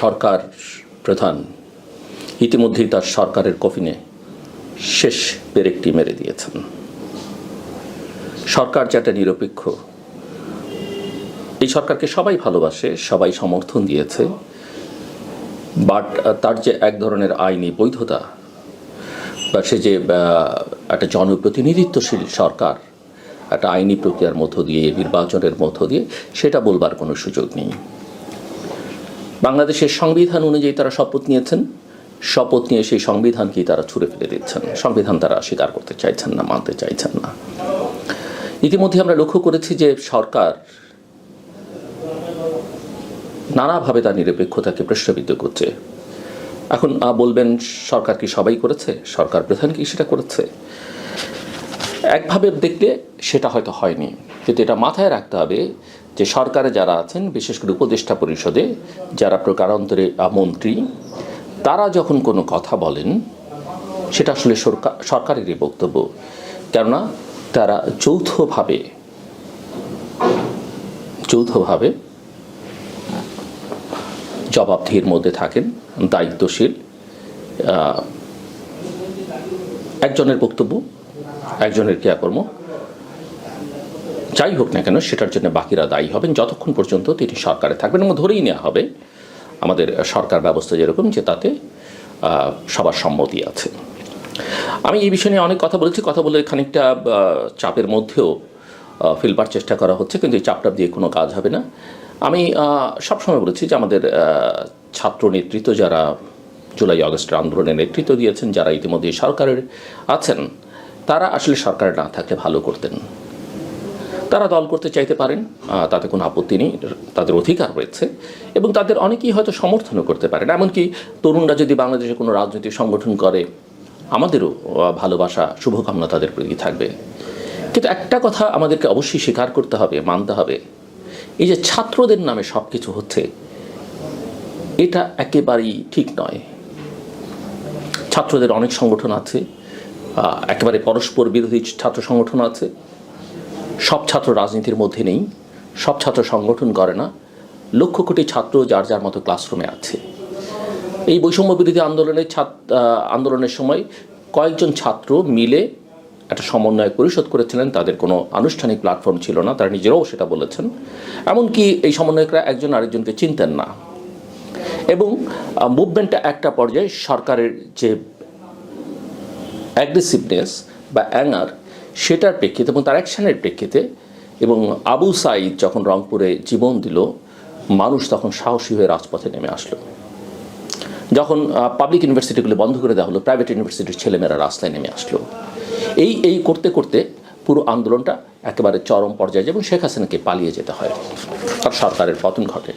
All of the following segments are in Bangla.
সরকার প্রধান ইতিমধ্যেই তার সরকারের কফিনে শেষ পেরেকটি মেরে দিয়েছেন। সরকার যেটা নিরপেক্ষ, এই সরকারকে সবাই ভালোবাসে, সবাই সমর্থন দিয়েছে, বাট তার যে এক ধরনের আইনি বৈধতা বা সে যে একটা জনপ্রতিনিধিত্বশীল সরকার, একটা আইনি প্রক্রিয়ার মধ্য দিয়ে, নির্বাচনের মধ্য দিয়ে, সেটা বলবার কোনো সুযোগ নেই। বাংলাদেশের সংবিধান অনুযায়ী তারা শপথ নিয়েছেন। শপথ নিয়ে সেই সংবিধানকেই তারা ছুড়ে ফেলে দিচ্ছেন। সংবিধান তারা স্বীকার করতে চাইছেন না, মানতে চাইছেন না। ইতিমধ্যে আমরা লক্ষ্য করেছি যে সরকার নানাভাবে তার নিরপেক্ষতাকে প্রশ্নবিদ্ধ করছে। এখন বলবেন, সরকার কি সবাই করেছে? সরকার প্রধান কি সেটা করেছে? একভাবে দেখলে সেটা হয়তো হয়নি। কিন্তু এটা মাথায় রাখতে হবে যে সরকারে যারা আছেন, বিশেষ করে উপদেষ্টা পরিষদে যারা প্রকারান্তরে মন্ত্রী, তারা যখন কোনো কথা বলেন, সেটা আসলে সরকার সরকারেরই বক্তব্য। কেননা তারা যৌথভাবে যৌথভাবে জবাবদিহির মধ্যে থাকেন, দায়িত্বশীল একজনের বক্তব্য, একজনের ক্রিয়াকর্ম। যাই হোক না কেন, সেটার জন্য বাকিরা দায়ী হবেন। যতক্ষণ পর্যন্ত তিনি সরকারে থাকবেন এবং ধরেই নেওয়া হবে, আমাদের সরকার ব্যবস্থা যেরকম যে তাতে সবার সম্মতি আছে। আমি এই বিষয় নিয়ে অনেক কথা বলেছি। কথা বলে খানিকটা চাপের মধ্যেও ফেলবার চেষ্টা করা হচ্ছে, কিন্তু এই চাপটা দিয়ে কোনো কাজ হবে না। আমি সবসময় বলেছি যে আমাদের ছাত্র নেতৃত্ব যারা জুলাই, আগস্টের আন্দোলনের নেতৃত্ব দিয়েছেন, যারা ইতিমধ্যে সরকারের আছেন, তারা আসলে সরকার না থাকলে ভালো করতেন। তারা দল করতে চাইতে পারেন তাতে কোনো আপত্তি নেই তাদের অধিকার রয়েছে এবং তাদের অনেকেই হয়তো সমর্থনও করতে পারেন। এমনকি তরুণরা যদি বাংলাদেশে কোনো রাজনৈতিক সংগঠন করে, আমাদেরও ভালোবাসা, শুভকামনা তাদের প্রতি থাকবে। কিন্তু একটা কথা আমাদেরকে অবশ্যই স্বীকার করতে হবে, মানতে হবে। এই যে ছাত্রদের নামে সব কিছু হচ্ছে, এটা একেবারেই ঠিক নয়। ছাত্রদের অনেক সংগঠন আছে একেবারে পরস্পর বিরোধী ছাত্র সংগঠন আছে সব ছাত্র রাজনীতির মধ্যে নেই, সব ছাত্র সংগঠন করে না, লক্ষ কোটি ছাত্র যার যার মতো ক্লাসরুমে আছে। এই বৈষম্য বিরোধী আন্দোলনের আন্দোলনের সময় কয়েকজন ছাত্র মিলে একটা সমন্বয় পরিষদ করেছিলেন, তাদের কোনো আনুষ্ঠানিক প্ল্যাটফর্ম ছিল না, তারা নিজেরাও সেটা বলেছেন। এমনকি এই সমন্বয়করা একজন আরেকজনকে চিনতেন না। এবং মুভমেন্টটা একটা পর্যায়ে সরকারের যে অ্যাগ্রেসিভনেস বা অ্যাঙ্গার সেটার প্রেক্ষিতে এবং তার অ্যাকশানের প্রেক্ষিতে এবং আবু সাইদ যখন রংপুরে জীবন দিল, মানুষ তখন সাহসী হয়ে রাজপথে নেমে আসলো। যখন পাবলিক ইউনিভার্সিটিগুলো বন্ধ করে দেওয়া হলো প্রাইভেট ইউনিভার্সিটির ছেলেমেয়েরা রাস্তায় নেমে আসলো। এই এই করতে করতে পুরো আন্দোলনটা একেবারে চরম পর্যায়ে যায় এবং শেখ হাসিনাকে পালিয়ে যেতে হয়। তার সরকারের পতন ঘটে।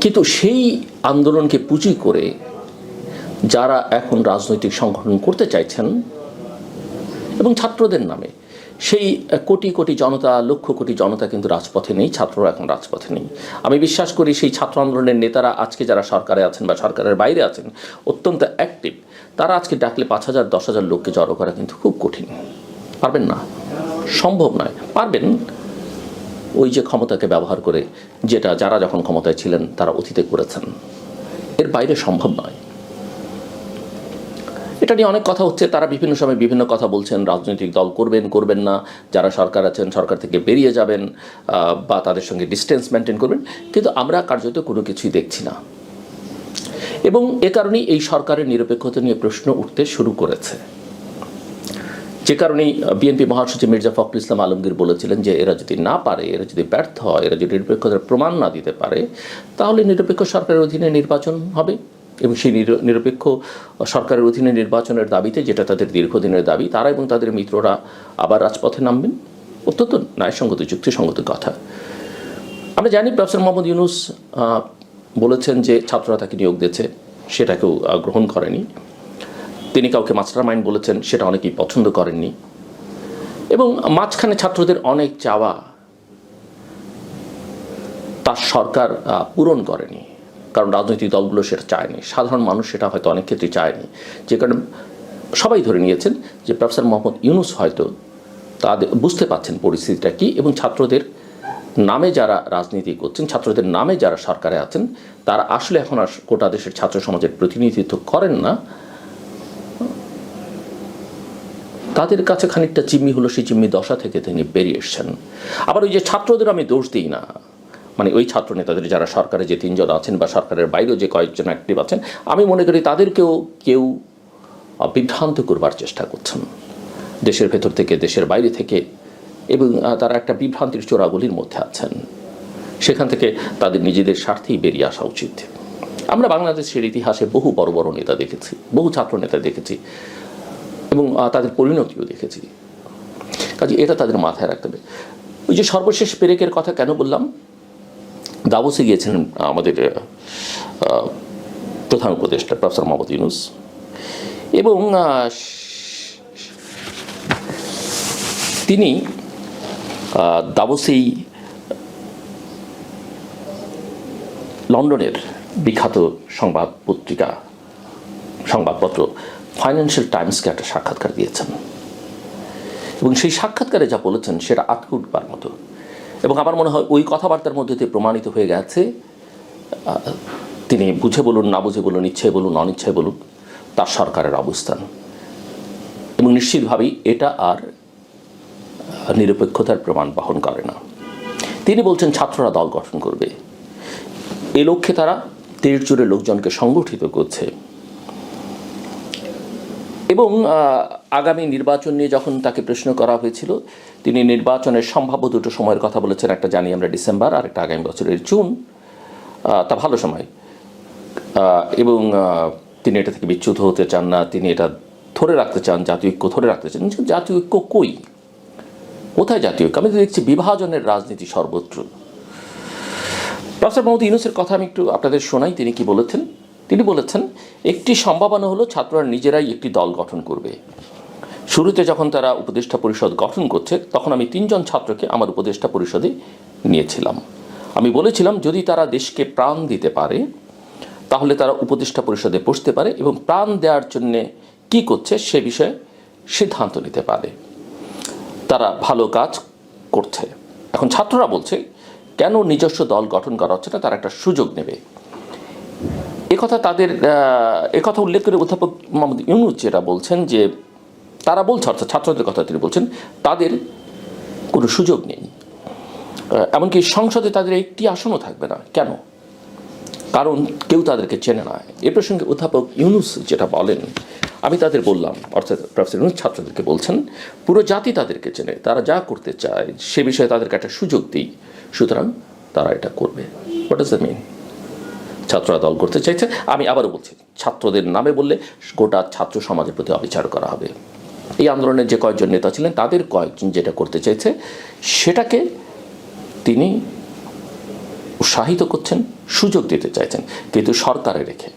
কিন্তু সেই আন্দোলনকে পুঁজি করে যারা এখন রাজনৈতিক সংগঠন করতে চাইছেন এবং ছাত্রদের নামে। সেই কোটি কোটি জনতা, লক্ষ কোটি জনতা কিন্তু রাজপথে নেই, ছাত্ররা এখন রাজপথে নেই। আমি বিশ্বাস করি সেই ছাত্র আন্দোলনের নেতারা আজকে যারা সরকারে আছেন বা সরকারের বাইরে আছেন, অত্যন্ত অ্যাক্টিভ তারা আজকে ডাকলে পাঁচ হাজার, দশ হাজার লোককে জড়ো করা কিন্তু খুব কঠিন। পারবেন না। সম্ভব নয়। পারবেন ওই যে ক্ষমতাকে ব্যবহার করে, যেটা যারা যখন ক্ষমতায় ছিলেন, তারা অতীতে করেছেন। এর বাইরে সম্ভব নয়। এটা নিয়ে অনেক কথা হচ্ছে। তারা বিভিন্ন সময় বিভিন্ন কথা বলছেন, রাজনৈতিক দল করবেন করবেন না, যারা সরকার আছেন, সরকার থেকে বেরিয়ে যাবেন বা তাদের সঙ্গে ডিস্টেন্স মেনটেন করবেন। কিন্তু আমরা কার্যত কোনো কিছুই দেখছি না। এবং এ কারণেই এই সরকারের নিরপেক্ষতা নিয়ে প্রশ্ন উঠতে শুরু করেছে। যে কারণেই বিএনপি মহাসচিব মির্জা ফখরুল ইসলাম আলমগীর বলেছিলেন যে, এরা যদি না পারে, এরা যদি ব্যর্থ হয়, এরা যদি নিরপেক্ষতার প্রমাণ না দিতে পারে, তাহলে নিরপেক্ষ সরকারের অধীনে নির্বাচন হবে। এবং সেই নির- নিরপেক্ষ সরকারের অধীনে নির্বাচনের দাবিতে, যেটা তাদের দীর্ঘদিনের দাবি, তারা এবং তাদের মিত্ররা আবার রাজপথে নামবেন। অত্যন্ত ন্যায়সঙ্গত, যুক্তিসঙ্গত কথা। আমরা জানি প্রফেসর মোহাম্মদ ইউনুস বলেছেন যে ছাত্ররা তাকে নিয়োগ দিয়েছে সেটা কেউ গ্রহণ করেনি। তিনি কাউকে মাস্টার মাইন্ড বলেছেন, সেটা অনেকেই পছন্দ করেননি। এবং মাঝখানে ছাত্রদের অনেক চাওয়া তার সরকার পূরণ করেনি। কারণ রাজনৈতিক দলগুলো সেটা চায়নি। সাধারণ মানুষ সেটা হয়তো অনেক ক্ষেত্রে চায়নি। যে কারণে সবাই ধরে নিয়েছেন যে প্রফেসর মোহাম্মদ ইউনুস হয়তো তাদের বুঝতে পারছেন পরিস্থিতিটা কী এবং ছাত্রদের নামে যারা রাজনীতি করছেন, ছাত্রদের নামে যারা সরকারে আছেন, তারা আসলে এখন আর গোটা দেশের ছাত্র সমাজের প্রতিনিধিত্ব করেন না। তাদের কাছে খানিকটা চিম্মি হলো, সেই চিম্মি দশা থেকে তিনি বেরিয়ে এসছেন। আবার ওই যে ছাত্রদের আমি দোষ দিই না। মানে ওই ছাত্র নেতাদের যারা সরকারে যে তিনজন আছেন বা সরকারের বাইরেও যে কয়েকজন অ্যাক্টিভ আছেন, আমি মনে করি তাদেরকেও কেউ বিভ্রান্ত করবার চেষ্টা করছেন। দেশের ভেতর থেকে, দেশের বাইরে থেকে, এবং তারা একটা বিভ্রান্তির চোরাগুলির মধ্যে আছেন। সেখান থেকে তাদের নিজেদের স্বার্থেই বেরিয়ে আসা উচিত। আমরা বাংলাদেশের ইতিহাসে বহু বড় বড় নেতা দেখেছি, বহু ছাত্র নেতা দেখেছি, এবং তাদের পরিণতিও দেখেছি। কাজে এটা তাদের মাথায় রাখতে হবে। ওই যে সর্বশেষ পেরেকের কথা কেন বললাম? দাবসে গিয়েছিলেন আমাদের প্রধান উপদেষ্টা, প্রফেসর মোহাম্মদ ইউনুস। এবং তিনি দাবসেই লন্ডনের বিখ্যাত সংবাদ পত্রিকা, সংবাদপত্র ফাইন্যান্সিয়াল টাইমসকে একটা সাক্ষাৎকার দিয়েছেন। এবং সেই সাক্ষাৎকারে যা বলেছেন, সেটা আটকে উঠবার মতো। এবং আমার মনে হয় ওই কথাবার্তার মধ্যে দিয়ে প্রমাণিত হয়ে গেছে তিনি বুঝে বলুন, না বুঝে বলুন, ইচ্ছায় বলুন, অনিচ্ছায় বলুন, তার সরকারের অবস্থান। এবং নিশ্চিতভাবেই এটা আর নিরপেক্ষতার প্রমাণ বহন করে না। তিনি বলছেন, ছাত্ররা দল গঠন করবে। এ লক্ষ্যে তারা দেশ জুড়ে লোকজনকে সংগঠিত করছে। এবং আগামী নির্বাচন নিয়ে যখন তাকে প্রশ্ন করা হয়েছিল, তিনি নির্বাচনের সম্ভাব্য দুটো সময়ের কথা বলেছেন, একটা জানি আমরা ডিসেম্বর আর একটা আগামী বছরের জুন। তা ভালো সময়। এবং তিনি এটা থেকে বিচ্যুত হতে চান না, তিনি এটা ধরে রাখতে চান, জাতীয় ঐক্য ধরে রাখতে চান। জাতীয় ঐক্য কই? কোথায় জাতীয় ঐক্য? আমি তো দেখছি বিভাজনের রাজনীতি সর্বত্র। প্রফেসর মোহাম্মদ ইউনুসের কথা আমি একটু আপনাদের শোনাই, তিনি কি বলেছেন? তিনি বলেছেন, একটি সম্ভাবনা হলো ছাত্ররা নিজেরাই একটি দল গঠন করবে। শুরুতে যখন তারা উপদেষ্টা পরিষদ গঠন করছে, তখন আমি তিনজন ছাত্রকে আমার উপদেষ্টা পরিষদে নিয়েছিলাম। আমি বলেছিলাম, যদি তারা দেশকে প্রাণ দিতে পারে, তাহলে তারা উপদেষ্টা পরিষদে বসতে পারে এবং প্রাণ দেওয়ার জন্যে কি করছে সে বিষয়ে সিদ্ধান্ত নিতে পারে। তারা ভালো কাজ করছে। এখন ছাত্ররা বলছে, কেন নিজস্ব দল গঠন করা হচ্ছে না, তারা একটা সুযোগ নেবে। একথা তাদের একথা উল্লেখ করে অধ্যাপক মোহাম্মদ ইউনুস যেটা বলছেন যে তারা বলছে, অর্থাৎ ছাত্রদের কথা তিনি বলছেন, তাদের কোনো সুযোগ নেই। এমনকি সংসদে তাদের একটি আসনও থাকবে না। কেন? কারণ কেউ তাদেরকে চেনে না। এ প্রসঙ্গে অধ্যাপক ইউনুস যেটা বলেন, আমি তাদের বললাম, অর্থাৎ প্রফেসর ইউনুস ছাত্রদেরকে বলছেন, পুরো জাতি তাদেরকে চেনে, তারা যা করতে চায় সে বিষয়ে তাদেরকে একটা সুযোগ দিই, সুতরাং তারা এটা করবে। হোয়াট ইজ দ্য মিন ছাত্ররা দল করতে চাইছে। আমি আবারও বলছি, ছাত্রদের নামে বললে গোটা ছাত্র সমাজের প্রতি অবিচার করা হবে। এই আন্দোলনের যে কয়েকজন নেতা ছিলেন, তাদের কয়েকজন যেটা করতে চাইছে, সেটাকে তিনি উৎসাহিত করছেন, সুযোগ দিতে চাইছেন, কিন্তু সরকারে রেখে।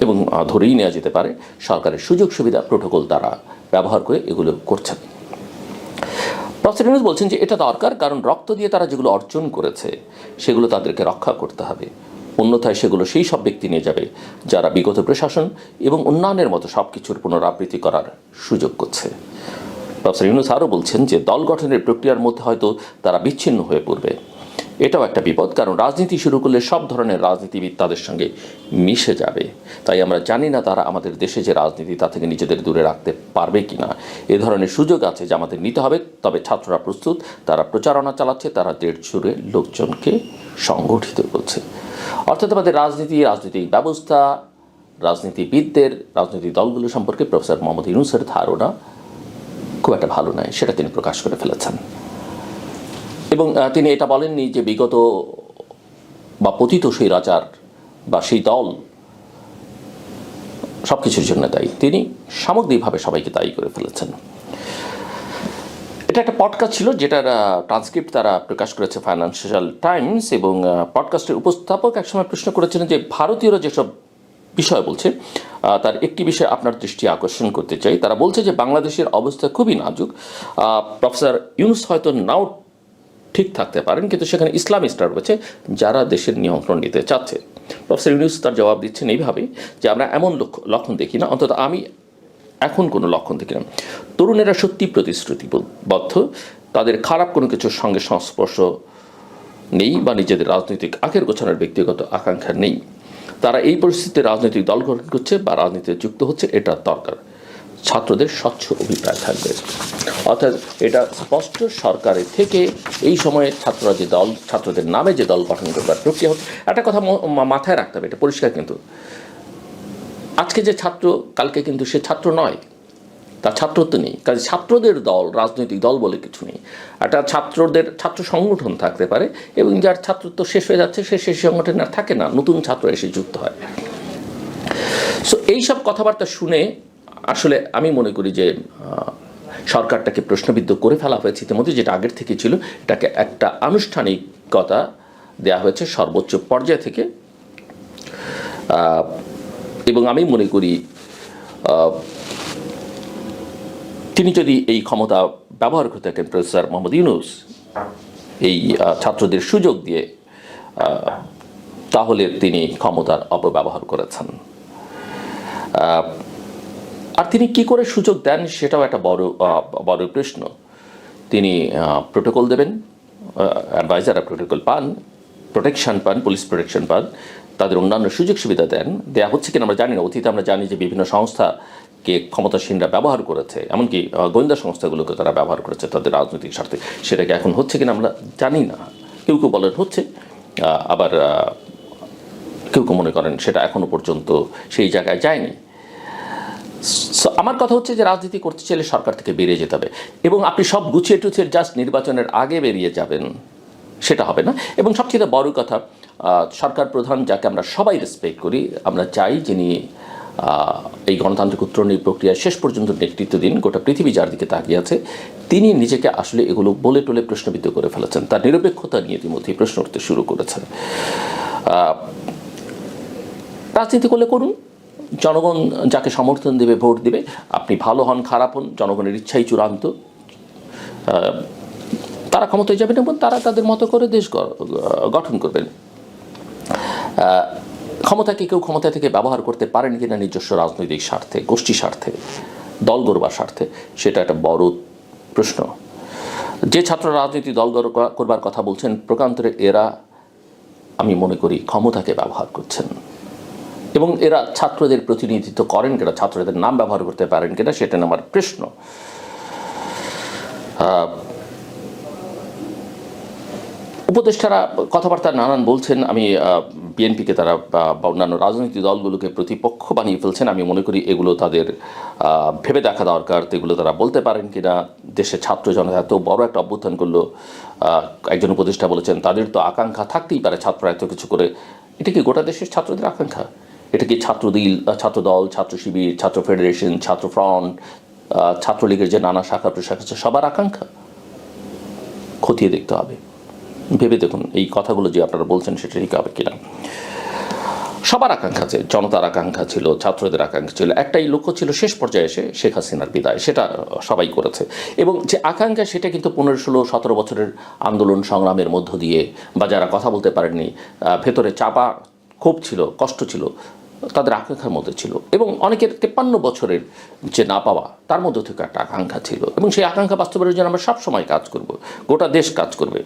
এবং ধরেই নেওয়া যেতে পারে, সরকারের সুযোগ সুবিধা প্রোটোকল তারা ব্যবহার করে এগুলো করছেন। ইউনুস বলছেন যে, এটা দরকার, কারণ রক্ত দিয়ে তারা যেগুলো অর্জন করেছে, সেগুলো তাদেরকে রক্ষা করতে হবে। অন্যথায় সেগুলো সেই সব ব্যক্তি নিয়ে যাবে যারা বিগত প্রশাসন এবং উন্নয়নের মতো সব কিছুর পুনরাবৃত্তি করার সুযোগ করছে। প্রফেসর ইউনুস আরও বলছেন যে দল গঠনের প্রক্রিয়ার মধ্যে হয়তো তারা বিচ্ছিন্ন হয়ে পড়বে। এটাও একটা বিপদ, কারণ রাজনীতি শুরু করলে সব ধরনের রাজনীতিবিদ তাদের সঙ্গে মিশে যাবে। তাই আমরা জানি না তারা আমাদের দেশে যে রাজনীতি তা থেকে নিজেদের দূরে রাখতে পারবে কি না এ ধরনের সুযোগ আছে যে আমাদের নিতে হবে, তবে ছাত্ররা প্রস্তুত, তারা প্রচারণা চালাচ্ছে, তারা দেড় জুড়ে লোকজনকে সংগঠিত করছে। অর্থাৎ আমাদের রাজনীতি, রাজনৈতিক ব্যবস্থা, রাজনীতিবিদদের, রাজনৈতিক দলগুলো সম্পর্কে প্রফেসর মোহাম্মদ ইউনুসের ধারণা খুব একটা ভালো নয়, সেটা তিনি প্রকাশ করে ফেলেছেন। এবং তিনি এটা বলেননি যে বিগত বা পতিত সেই রাজার বা সেই দল সব কিছুর জন্য দায়ী। তিনি সামগ্রিকভাবে সবাইকে দায়ী করে ফেলেছেন। এটা একটা পডকাস্ট ছিল যেটার ট্রান্সক্রিপ্ট তারা প্রকাশ করেছে ফাইন্যান্সিয়াল টাইমস এবং পডকাস্টের উপস্থাপক একসময় প্রশ্ন করেছিলেন যে ভারতীয়রা যেসব বিষয় বলছে তার একটি বিষয়ে আপনার দৃষ্টি আকর্ষণ করতে চাই। তারা বলছে যে বাংলাদেশের অবস্থা খুবই নাজুক। প্রফেসর ইউনুস হয়তো নাও ঠিক থাকতে পারেন, কিন্তু সেখানে ইসলামিস্টরা রয়েছে যারা দেশের নিয়ন্ত্রণ নিতে চাচ্ছে। প্রফেসর ইউনুস তার জবাব দিচ্ছেন এইভাবে যে আমরা এমন লক্ষ- লক্ষণ দেখি না। অন্তত আমি এখন কোনো লক্ষণ দেখি না। তরুণেরা সত্যি প্রতিশ্রুতিবদ্ধ তাদের খারাপ কোনো কিছুর সঙ্গে সংস্পর্শ নেই বা নিজেদের রাজনৈতিক আখের গোছানোর ব্যক্তিগত আকাঙ্ক্ষা নেই। তারা এই পরিস্থিতিতে রাজনৈতিক দল গঠন করছে বা রাজনীতিতে যুক্ত হচ্ছে, এটা দরকার। ছাত্রদের স্বচ্ছ অভিপ্রায় থাকবে। অর্থাৎ এটা স্পষ্ট সরকারের থেকে এই সময়ে ছাত্ররা যে দল, ছাত্রদের নামে যে দল গঠন করবার প্রক্রিয়া হচ্ছে, একটা কথা মাথায় রাখতে হবে, এটা পরিষ্কার কিন্তু। আজকে যে ছাত্র, কালকে কিন্তু সে ছাত্র নয়। তার ছাত্রত্ব নেই। কাজে ছাত্রদের দল, রাজনৈতিক দল বলে কিছু নেই। একটা ছাত্রদের, ছাত্র সংগঠন থাকতে পারে এবং যার ছাত্রত্ব শেষ হয়ে যাচ্ছে, সে সেই সংগঠনে আর থাকে না। নতুন ছাত্র এসে যুক্ত হয়। সো এইসব কথাবার্তা শুনে আসলে আমি মনে করি যে সরকারটাকে প্রশ্নবিদ্ধ করে ফেলা হয়েছে ইতিমধ্যে, যেটা আগের থেকে ছিল। এটাকে একটা আনুষ্ঠানিকতা দেয়া হয়েছে সর্বোচ্চ পর্যায় থেকে। এবং আমি মনে করি তিনি যদি এই ক্ষমতা ব্যবহার করতে থাকেন প্রফেসর মোহাম্মদ ইউনুস, এই ছাত্রদের সুযোগ দিয়ে তাহলে তিনি ক্ষমতার অপব্যবহার করেছেন। আর তিনি কি করে সুযোগ দেন সেটাও একটা বড় বড় প্রশ্ন। তিনি প্রোটোকল দেবেন অ্যাডভাইজাররা প্রোটোকল পান প্রোটেকশন পান পুলিশ প্রোটেকশন পান। তাদের অন্যান্য সুযোগ সুবিধা দেন, দেয়া হচ্ছে কিনা আমরা জানি না। অতীতে আমরা জানি যে বিভিন্ন সংস্থাকে ক্ষমতাসীনরা ব্যবহার করেছে, এমনকি গোয়েন্দা সংস্থাগুলোকে তারা ব্যবহার করেছে তাদের রাজনৈতিক স্বার্থে। সেটাকে এখন হচ্ছে কিনা আমরা জানি না। কেউ কেউ বলেন হচ্ছে আবার কেউ কেউ মনে করেন সেটা এখনও পর্যন্ত সেই জায়গায় যায়নি। আমার কথা হচ্ছে যে রাজনীতি করতে চাইলে সরকার থেকে বেরিয়ে যেতে হবে। এবং আপনি সব গুছিয়ে টুছিয়ে জাস্ট নির্বাচনের আগে বেরিয়ে যাবেন, সেটা হবে না। এবং সবচেয়ে বড় কথা সরকার প্রধান যাকে আমরা সবাই রেসপেক্ট করি, আমরা চাই যিনি এই গণতান্ত্রিক উত্তরণের প্রক্রিয়ায় শেষ পর্যন্ত নেতৃত্ব দিন, গোটা পৃথিবী যার দিকে তাকিয়ে আছে, তিনি নিজেকে আসলে এগুলো বলে টলে প্রশ্নবিদ্ধ করে ফেলেছেন। তার নিরপেক্ষতা নিয়ে ইতিমধ্যেই প্রশ্ন উঠতে শুরু করেছেন। রাজনীতি করলে করুন, জনগণ যাকে সমর্থন দেবে, ভোট দেবে, আপনি ভালো হন, খারাপ হন, জনগণের ইচ্ছাই চূড়ান্ত। তারা ক্ষমতায় যাবেন এবং তারা তাদের মতো করে দেশ গঠন করবেন। ক্ষমতাকে কেউ ক্ষমতা থেকে ব্যবহার করতে পারেন কিনা নিজস্ব রাজনৈতিক স্বার্থে, গোষ্ঠী স্বার্থে, দল গড়বার স্বার্থে, সেটা একটা বড় প্রশ্ন। যে ছাত্র রাজনীতি দল করবার কথা বলছেন, প্রকান্তরে এরা, আমি মনে করি, ক্ষমতাকে ব্যবহার করছেন। এবং এরা ছাত্রদের প্রতিনিধিত্ব করেন কিনা, ছাত্রদের নাম ব্যবহার করতে পারেন কিনা, সেটা আমার প্রশ্ন। উপদেষ্টারা কথাবার্তা নানান বলছেন, আমি বিএনপিকে তারা বা অন্যান্য রাজনৈতিক দলগুলোকে প্রতিপক্ষ বানিয়ে ফেলছেন। আমি মনে করি এগুলো তাদের ভেবে দেখা দরকার, এগুলো তারা বলতে পারেন কিনা। দেশের ছাত্র জনতা এত বড় একটা অভ্যুত্থান করল একজন উপদেষ্টা বলেছেন, তাদের তো আকাঙ্ক্ষা থাকতেই পারে ছাত্ররা এত কিছু করে। এটা কি গোটা দেশের ছাত্রদের আকাঙ্ক্ষা? এটা কি ছাত্রদিল ছাত্রদল, ছাত্র শিবির, ছাত্র ফেডারেশন, ছাত্র ফ্রন্ট ছাত্রলীগের যে নানা শাখা প্রশাখা সবার আকাঙ্ক্ষা? খতিয়ে দেখতে হবে। ভেবে দেখুন, এই কথাগুলো যে আপনারা বলছেন সেটা ঠিক হবে কিনা। সবার আকাঙ্ক্ষা আছে, জনতার আকাঙ্ক্ষা ছিল, ছাত্রদের আকাঙ্ক্ষা ছিল, একটাই লক্ষ্য ছিল শেষ পর্যায়ে এসে শেখ হাসিনার বিদায়, সেটা সবাই করেছে। এবং যে আকাঙ্ক্ষা, সেটা কিন্তু পনেরো, ষোলো, সতেরো বছরের আন্দোলন সংগ্রামের মধ্য দিয়ে বা যারা কথা বলতে পারেননি ভেতরে চাপা, ক্ষোভ ছিল, কষ্ট ছিল, তাদের আকাঙ্ক্ষার মধ্যে ছিল। এবং অনেকের তেপ্পান্ন বছরের যে না পাওয়া, তার মধ্যে থেকে একটা আকাঙ্ক্ষা ছিল। এবং সেই আকাঙ্ক্ষা বাস্তবায়নের জন্য আমরা সবসময় কাজ করব, গোটা দেশ কাজ করবে।